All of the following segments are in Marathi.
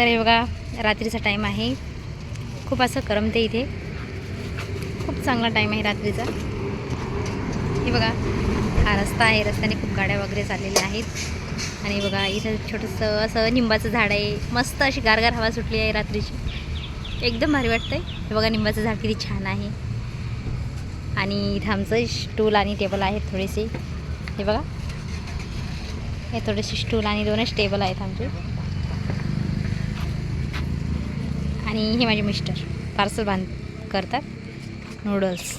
तर हे बघा रात्रीचा टाईम आहे. खूप असं करमते इथे. खूप चांगला टाईम आहे रात्रीचा. हे बघा हा रस्ता आहे. रस्त्याने खूप गाड्या वगैरे चाललेल्या आहेत. आणि बघा इथं छोटंसं असं निंबाचं झाड आहे. मस्त अशी गारगार हवा सुटली आहे रात्रीची. एकदम भारी वाटतंय. हे बघा निंबाचं झाड किती छान आहे. आणि इथं आमचं स्टूल आणि टेबल आहेत थोडेसे. हे बघा. हे थोडेसे स्टूल आणि दोनच टेबल आहेत आमचे. आणि हे माझे मिस्टर. पार्सल बांध करतात. नूडल्स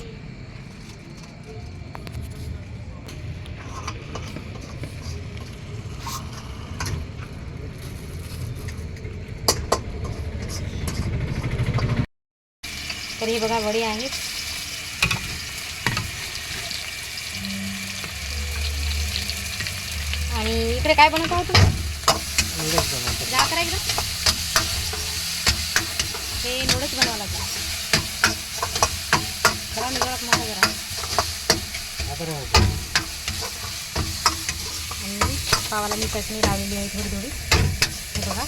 तर हे बघा वडी आहेत. आणि इकडे काय बनवत आहोत तुम्ही? जा करा इकडं हे नूडल्स बनवावं लागतं करा नूडल्स मोठा करा आणि पावाला मी चटणी लावलेली आहे थोडी थोडी हे बघा.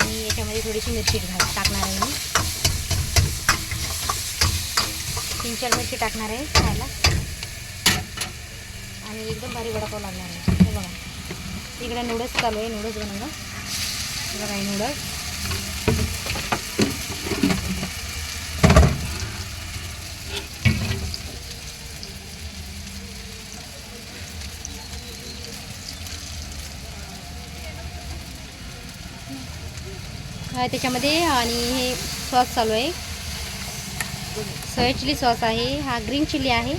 आणि याच्यामध्ये थोडीशी मिरची घाल टाकणार आहे मी. तीन चार मिरची टाकणार आहे खायला. आणि एकदम भारी वडापाव लागणार आहे. हे बघा. इकडे नूडल्स चालू आहे. नूडल्स बनवणं. बघा हे नूडल्स त्याच्यामध्ये आणि हे सॉस चालू आहे. सोया चिली सॉस आहे हा ग्रीन चिली आहे.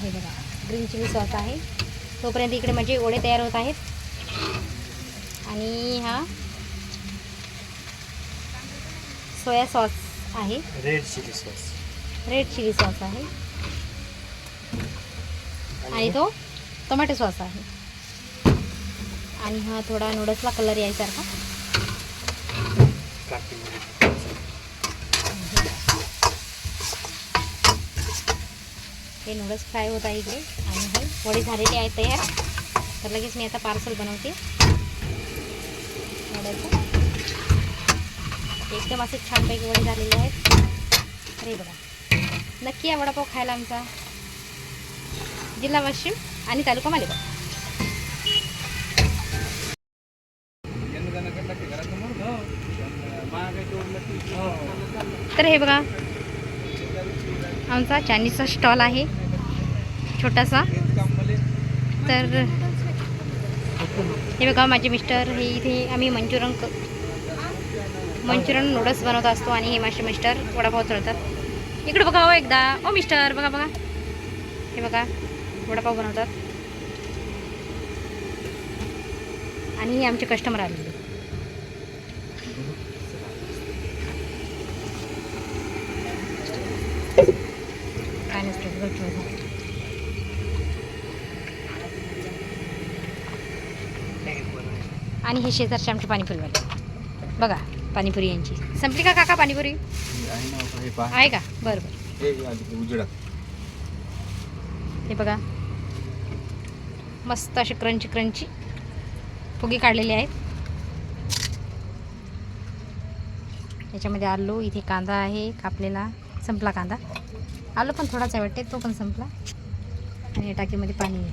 हे बघा ग्रीन चिली सॉस आहे. तोपर्यंत इकडे माझे ओढे तयार होत आहेत. आणि हा सोया सॉस आहे. Red chilli sauce red chilli sauce आहे. आणि तो टोमॅटो सॉस आहे. आणि हा थोडा नूडल्सला कलर यायसारखा. हे नूडल्स फ्राय होत आहे इकडे. आणि हे वडे झालेले आहेत तयार. तर लगेच मी आता पार्सल बनवते. वड्याचं. एकदम असे छानपैकी वडे झालेले आहेत. अरे बघा नक्की या वडापाव खायला आमचा जिल्हा वाशिम आणि तालुका मालेगाव. तर हे बघा आमचा चायनीजचा स्टॉल आहे छोटासा. तर हे बघा माझे मिस्टर हे इथे आम्ही मंचुरन क मंचुरन नूडल्स बनवत असतो आणि हे माझे मिस्टर वडापाव चढतात इकडे बघा हो एकदा. ओ मिस्टर बघा बघा. हे बघा वडापाव बनवतात. आणि हे आमचे कस्टमर आलेले. आणि हे शेजारचे आमचे पाणीपुरीवाले. बघा पाणीपुरी यांची. संपली का काका पाणीपुरी? आहे का? बरं बरं. हे बघा. मस्त असे क्रंची क्रंची फुगे काढलेले आहेत. याच्यामध्ये आलू इथे कांदा आहे कापलेला. संपला कांदा. आलू पण थोडाच आहे वाटते तो पण संपला. आणि या टाकीमध्ये पाणी आहे.